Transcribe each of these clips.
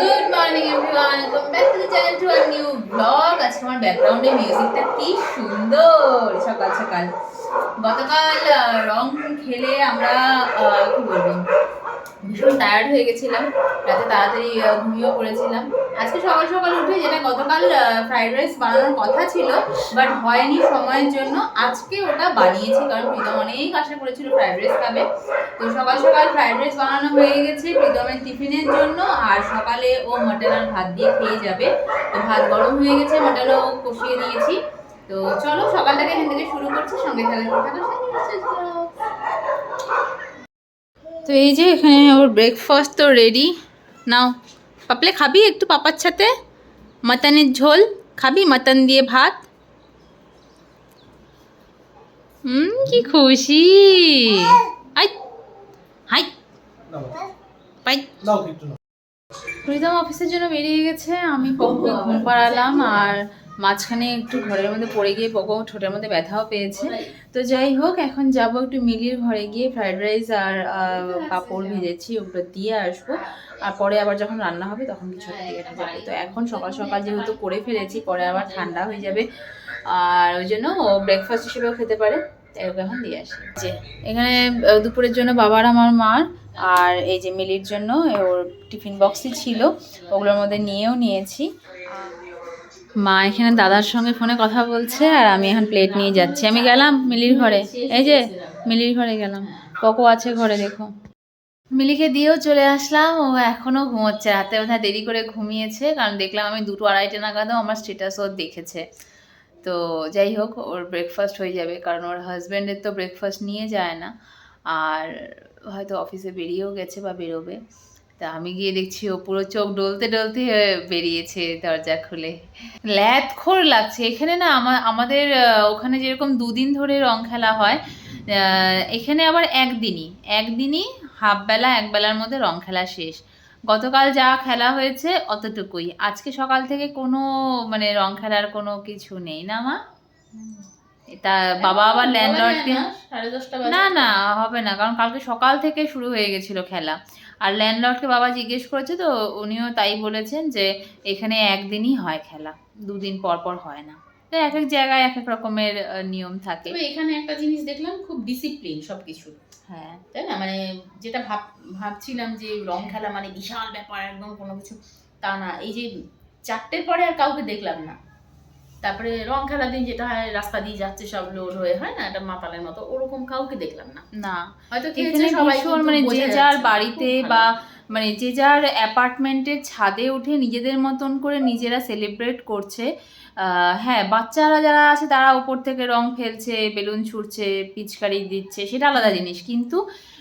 Good morning everyone welcome back to the channel to our new blog আজকে আমার ব্যাকগ্রাউন্ডে মিউজিকটা কি সুন্দর। সকাল সকাল। গতকাল রং খেলে আমরা কি বলব? ভীষণ টায়ার্ড হয়ে গেছিলাম, রাতে তাড়াতাড়ি ঘুমিয়েও পড়েছিলাম। আজকে সকাল সকাল উঠে যেটা গতকাল ফ্রাইড রাইস বানানোর কথা ছিল বাট হয়নি সময়ের জন্য আজকে ওটা বানিয়েছি, কারণ প্রীতম অনেক আশা করেছিল ফ্রাইড রাইস খাবে। তো সকাল সকাল ফ্রাইড রাইস বানানো হয়ে গেছে প্রীতমের টিফিনের জন্য, আর সকালে ও মটন আর ভাত দিয়ে খেয়ে যাবে। তো ভাত গরম হয়ে গেছে, মটনও কষিয়ে নিয়েছি। তো চলো সকালটাকে এখান থেকে শুরু করছি, সঙ্গে থাকতে থাকো। তো এই যে এখানে ওর ব্রেকফাস্ট তো রেডি নাও পাপলে খাবি একটু পাপার সাথে? মাটনের ঝোল খাবি মাটন দিয়ে ভাত? হুম কি খুশি। I high. নাও। প্রীতম অফিসের জন্য বেরিয়ে গেছে আমি পকোকে ঘুম পাড়ালাম আর মাঝখানে একটু ঘরের মধ্যে পড়ে গিয়ে পকো ঠোঁটের মধ্যে ব্যথাও পেয়েছে। তো যাই হোক, এখন যাব একটু মিলির ঘরে গিয়ে ফ্রাইড রাইস আর পাঁপড় ভেজেছি, ওগুলো দিয়ে আসব। আর পরে আবার যখন রান্না হবে তখন কিছু একটা রেখে তো এখন সকাল সকাল যেহেতু করে ফেলেছি, পরে আবার ঠান্ডা হয়ে যাবে। আর ওই জন্য ও ব্রেকফাস্ট হিসেবেও খেতে পারে, তাই ওকে এখন দিয়ে আসি। যে এখানে দুপুরের জন্য বাবার, আমার মার আর এই যে মিলির জন্য ওর টিফিন বক্সই ছিল, ওগুলোর মধ্যে নিয়েও নিয়েছি। মা এখানে দাদার সঙ্গে ফোনে কথা বলছে আর আমি এখন প্লেট নিয়ে যাচ্ছি। আমি গেলাম মিলির ঘরে। এই যে, মিলির ঘরে গেলাম। ককো আছে ঘরে, দেখো। মিলিকে দিয়েও চলে আসলাম। ও এখনও ঘুমোচ্ছে। রাতে বোধহয় দেরি করে ঘুমিয়েছে। কারণ দেখলাম আমি দুটো আড়াইটে নাগাদও আমার স্টেটাসও দেখেছে। তো যাই হোক, ওর ব্রেকফাস্ট হয়ে যাবে। কারণ ওর হাজব্যান্ডের তো ব্রেকফাস্ট নিয়ে যায় না। আর হয়তো অফিসে বেরিয়েও গেছে বা বেরোবে। তা আমি গিয়ে দেখছি ও পুরো চোখ ডলতে ডলতে বেরিয়েছে দরজা খুলে। ল্যাদখোর লাগছে। এখানে না আমাদের ওখানে যেরকম দুদিন ধরে রং খেলা হয় এখানে আবার একদিনই। একদিনই হাফ বেলা এক বেলার মধ্যে রং খেলা শেষ। গতকাল যা খেলা হয়েছে অতটুকুই। আজকে সকাল থেকে কোনো মানে রং খেলার কোনো কিছু নেই না মা? তা বাবা আবার ল্যান্ডলর্ডকে সাড়ে দশটা না না হবে না। কারণ কালকে সকাল থেকে শুরু হয়ে গেছিল খেলা। আর ল্যান্ডলর্ডকে বাবা জিজ্ঞেস করেছে তো উনিও তাই বলেছেন যে এখানে একদিনই হয় খেলা দুদিন পর পর হয় না। তো এক এক জায়গায় এক এক রকমের নিয়ম থাকে। তবে এখানে একটা জিনিস দেখলাম খুব ডিসিপ্লিন সবকিছু। হ্যাঁ। তাই না? মানে যেটা ভাব ভাবছিলাম যে রং খেলা মানে বিশাল ব্যাপার একদম কোনো কিছু তা না। এই যে চারটের পরে আর কাউকে দেখলাম না। তারপরে রং খেলার দিন যেটা হয় রাস্তা দিয়ে যাচ্ছে সব লোড হয়ে হয় না? একটা মাতালের মতো। ওরকম কাউকে দেখলাম না। না। হয়তো খেয়েছে সবাই মানে যে যার বাড়িতে বা মানে যে যার অ্যাপার্টমেন্টের ছাদে উঠে নিজেদের মতন করে নিজেরা সেলিব্রেট করছে হ্যাঁ বাচ্চারা যারা আছে তারা উপর থেকে রং ফেলছে বেলুন ছুটছে পিচকারি দিচ্ছে সেটা আলাদা জিনিস। কিন্তু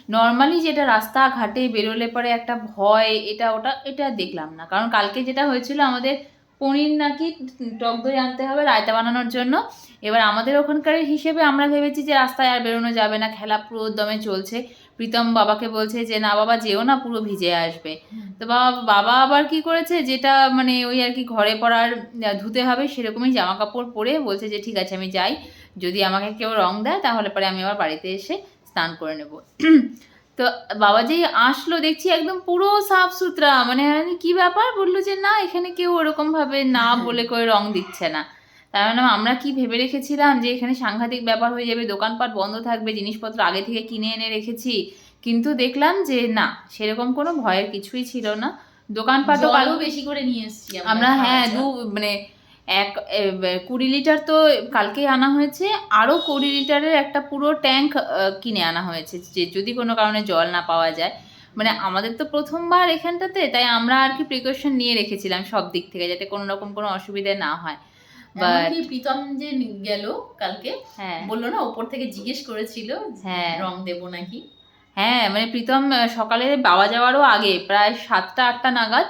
নর্মালি যেটা রাস্তাঘাটে বেরোলে পরে একটা ভয় এটা ওটা এটা দেখলাম না। কারণ কালকে যেটা হয়েছিল আমাদের পনির নাকি টক দই আনতে হবে রায়তা বানানোর জন্য। এবার আমাদের ওখানকার হিসেবে আমরা ভেবেছি যে রাস্তায় আর বেরোনো যাবে না খেলা পুরো দমে চলছে। প্রীতম বাবাকে বলছে যে না বাবা যেও না পুরো ভিজে আসবে। তো বাবা বাবা আবার কি করেছে যেটা মানে ওই আর কি ঘরে পরার আহ, ধুতে হবে সেরকমই জামা কাপড় পরে বলছে যে ঠিক আছে আমি যাই। যদি আমাকে কেউ রং দেয় তাহলে পরে আমি আবার বাড়িতে এসে স্নান করে নেব। তো বাবা যেই আসলো দেখছি একদম পুরো সাফ সুতরা। মানে আমি কি ব্যাপার? বলল যে না এখানে কেউ ওরকম ভাবে না বলে করে রং দিচ্ছে না। তার মানে আমরা কি ভেবে রেখেছিলাম যে এখানে সাংঘাতিক ব্যাপার হয়ে যাবে দোকানপাট বন্ধ থাকবে জিনিসপত্র আগে থেকে কিনে এনে রেখেছি। কিন্তু দেখলাম যে না সেরকম কোনো ভয়ের কিছুই ছিল না। দোকানপাটও কালো বেশি করে নিয়ে এসেছি আমরা হ্যাঁ। দু মানে এক কুড়ি লিটার তো কালকেই আনা হয়েছে। আরও কুড়ি লিটারের একটা পুরো ট্যাঙ্ক কিনে আনা হয়েছে। যে যদি কোনো কারণে জল না পাওয়া যায়। মানে আমাদের তো প্রথমবার এখানটাতে তাই আমরা আর কি প্রিকশন নিয়ে রেখেছিলাম সব দিক থেকে যাতে কোনো রকম কোনো অসুবিধা না হয়। প্রীতম যে গেল কালকে হ্যাঁ। বলল না ওপর থেকে জিজ্ঞেস করেছিল হ্যাঁ। রং দেবো নাকি? হ্যাঁ মানে প্রীতম সকালে বাবা যাওয়ারও আগে প্রায় সাতটা আটটা নাগাদ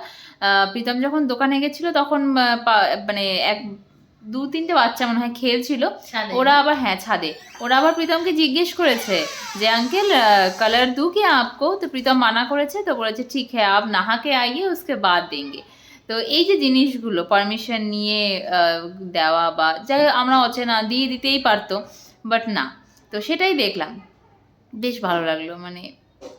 প্রীতম যখন দোকানে গেছিল তখন মানে এক দু তিনটে বাচ্চা মনে হয় খেলছিল। ওরা আবার হ্যাঁ ছাদে। ওরা আবার প্রীতমকে জিজ্ঞেস করেছে যে আঙ্কেল কালার দু কি আপকো? তো প্রীতম মানা করেছে তো বলেছে ঠিক হ্যাঁ আপ নাহাকে আইয়ে উসকে বাদ দেंगे তো এই যে জিনিসগুলো পারমিশন নিয়ে দেওয়া বা যাই হোক, আমরা অচেনা দিয়ে দিতেই পারতো বাট না। তো সেটাই দেখলাম। বেশ ভালো লাগল মানে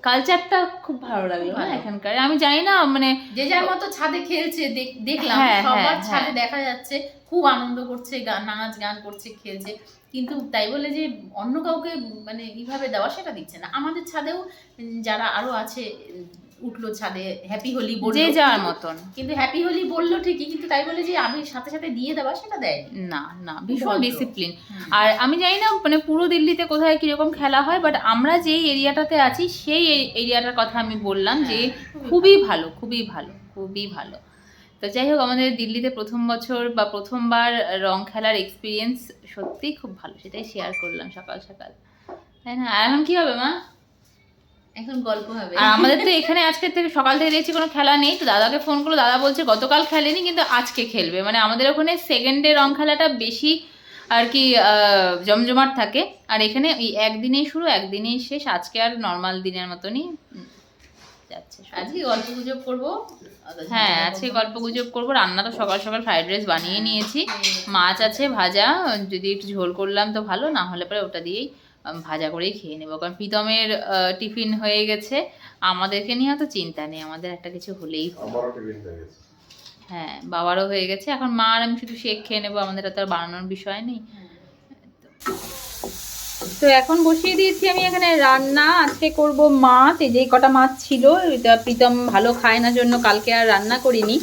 কালচারটা খুব ভালো লাগল এখানকার। আমি জানি না মানে যে যার মতো ছাদে খেলছে দেখ- দেখলাম হ্যাঁ, সবার হ্যাঁ, ছাদে দেখা যাচ্ছে খুব আনন্দ করছে গান নাচ গান করছে খেলছে। কিন্তু তাই বলে যে অন্য কাউকে মানে এইভাবে দেওয়া সেটা দিচ্ছে না। আমাদের ছাদেও যারা আরও আছে উঠল ছাদে হ্যাপি হোলি বলল। যে যার মতন। কিন্তু হ্যাপি হোলি বলল ঠিকই কিন্তু তাই বলে যে আমি সাথে সাথে দিয়ে দেওয়া সেটা দেয় না না ভীষণ ডিসিপ্লিন আর আমি জানি না মানে পুরো দিল্লিতে কোথায় কীরকম খেলা হয় বাট আমরা যেই এরিয়াটাতে আছি সেই এরিয়াটার কথা আমি বললাম যে হ্যাঁ, খুবই ভালো। খুবই ভালো খুবই ভালো। তো যাই হোক আমাদের দিল্লিতে প্রথম বছর বা প্রথমবার রং খেলার এক্সপিরিয়েন্স সত্যিই খুব ভালো সেটাই শেয়ার করলাম সকাল সকাল। তাই না? আর এখন কি হবে মা? এখন গল্প হবে। আর আমাদের তো এখানে আজকে থেকে সকাল থেকে দেখছি কোনো খেলা নেই তো দাদাকে ফোন করল দাদা বলছে গতকাল খেলেনি কিন্তু আজকে খেলবে। মানে আমাদের ওখানে সেকেন্ডে রং খেলাটা বেশি আর কি জমজমাট থাকে। আর এখানে ওই একদিনেই শুরু একদিনেই শেষ। আজকে আর নর্মাল দিনের মতনই যাচ্ছে আজকে গল্প গুজব করব। হ্যাঁ আজকে গল্প গুজব করব। রান্না তো সকাল সকাল ফ্রাইড রাইস বানিয়ে নিয়েছি। মাছ আছে ভাজা যদি একটু ঝোল করলাম তো ভালো না হলে পরে ওটা দিয়েই ভাজা করেই খেয়ে নেব। কারণ প্রীতমের টিফিন হয়ে গেছে। আমাদেরকে নিয়ে তো চিন্তা নেই আমাদের একটা কিছু হলেই হয়ে হ্যাঁ বাবারও হয়ে গেছে। এখন মা আর আমি শুধু শেক খেয়ে নেব আমাদের তো আর বানানোর বিষয় নেই। তো এখন বসিয়ে দিয়েছি আমি এখানে রান্না। আজকে করব মাছ এই যে কটা মাছ ছিল এটা প্রীতম ভালো খায় না জন্য কালকে আর রান্না করিনি।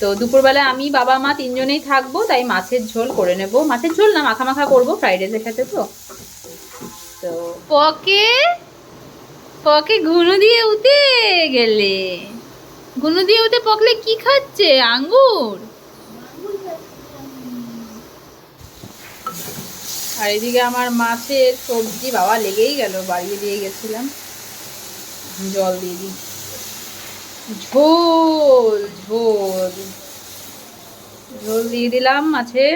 তো দুপুরবেলা আমি বাবা মা তিনজনেই থাকব তাই মাছের ঝোল করে নেব। মাছের ঝোল না মাখা মাখা করব ফ্রাইড রাইসের সাথে তো। তো পকে পকে ঘুনু দিয়ে উঠে গেলে। ঘুনু দিয়ে উঠে পকলে কি খাচ্ছে? আঙ্গুর? আর এদিকে আমার মাছের সবজি বাবা লেগেই গেল, বাড়িয়ে দিয়ে গেছিলাম। জল দিয়ে দিই। ঝোল ঝোল। ঝোল দিয়ে দিলাম মাছে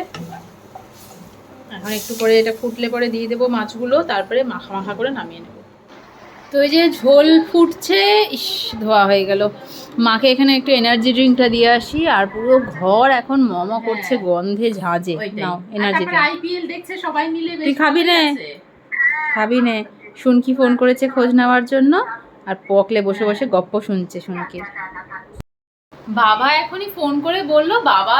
এখন একটু পরে এটা ফুটলে পরে দিয়ে দেবো মাছগুলো তারপরে মাখা মাখা করে নামিয়ে নেব। তো এই যে ঝোল ফুটছে ইস ধোয়া হয়ে গেল। মাকে এখানে একটু এনার্জি ড্রিঙ্কটা দিয়ে আসি আর পুরো ঘর এখন মম করছে হ্যাঁ। গন্ধে ঝাঁজে নাও এনার্জি আইপিএল দেখছে সবাই মিলে তুই খাবি নে? খাবি নে। শুনকি ফোন করেছে খোঁজ নেওয়ার জন্য আর পকলে বসে বসে গপ্প শুনছে শুনকি বাবা এখনই ফোন করে বলল বাবা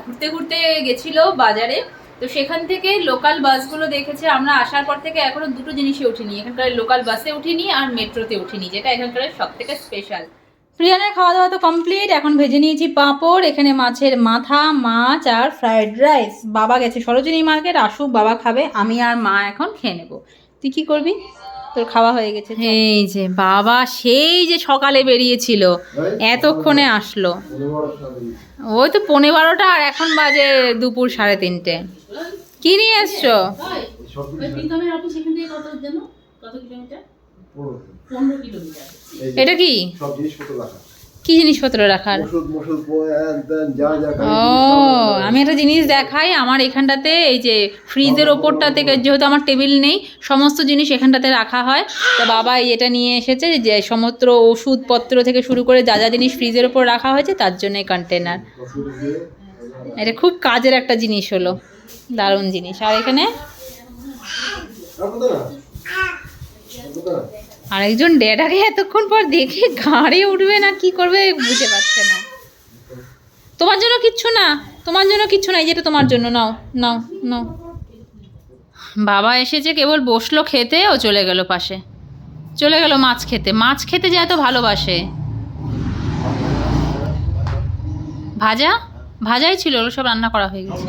ঘুরতে ঘুরতে গেছিল বাজারে। তো সেখান থেকে লোকাল বাসগুলো দেখেছে, আমরা আসার পর থেকে এখনও দুটো জিনিসে উঠিনি। এখানকার লোকাল বাসে উঠিনি আর মেট্রোতে উঠিনি, যেটা এখানকার সব থেকে স্পেশাল প্রিয়ানের খাওয়া দাওয়া তো কমপ্লিট এখন ভেজে নিয়েছি পাঁপড়, এখানে মাছের মাথা, মাছ আর ফ্রায়েড রাইস বাবা গেছে সরোজিনী মার্কেট আসুক বাবা খাবে, আমি আর মা এখন খেয়ে নেব। তুই কি করবি? তোর খাওয়া হয়ে গেছে এই যে বাবা সেই যে সকালে বেরিয়েছিল এতক্ষণে আসলো। ওই তো পনেরো বারোটা আর এখন বাজে দুপুর সাড়ে তিনটে। কি নিয়ে এসছো? এটা কি? সব জিনিসপত্র রাখা। কি জিনিসপত্র রাখার? ও আমি একটা জিনিস দেখাই আমার এখানটাতে এই যে ফ্রিজের ওপরটা থেকে যেহেতু আমার টেবিল নেই সমস্ত জিনিস এখানটাতে রাখা হয়। তো বাবা এটা নিয়ে এসেছে যে সমস্ত ওষুধপত্র থেকে শুরু করে যা যা জিনিস ফ্রিজের ওপর রাখা হয়েছে তার জন্য এই কন্টেনার এটা খুব কাজের একটা জিনিস হলো। দারুণ জিনিস। আর এখানে? আর কোথাও না আর কোথাও না? আরেকজন ডেডাকে এতক্ষণ পর দেখে ঘাড়ে উঠবে না, কি করবে বুঝতে পারছে না। তোমার জন্য কিচ্ছু না, তোমার জন্য কিচ্ছু না যেটা তোমার জন্য, নাও নাও নাও। বাবা এসেছে কেবল বসল খেতে, ও চলে গেল পাশে। চলে গেল মাছ খেতে। মাছ খেতে যে এত ভালোবাসে। ভাজা? ভাজাই ছিল, ওগুলো সব রান্না করা হয়ে গেছে?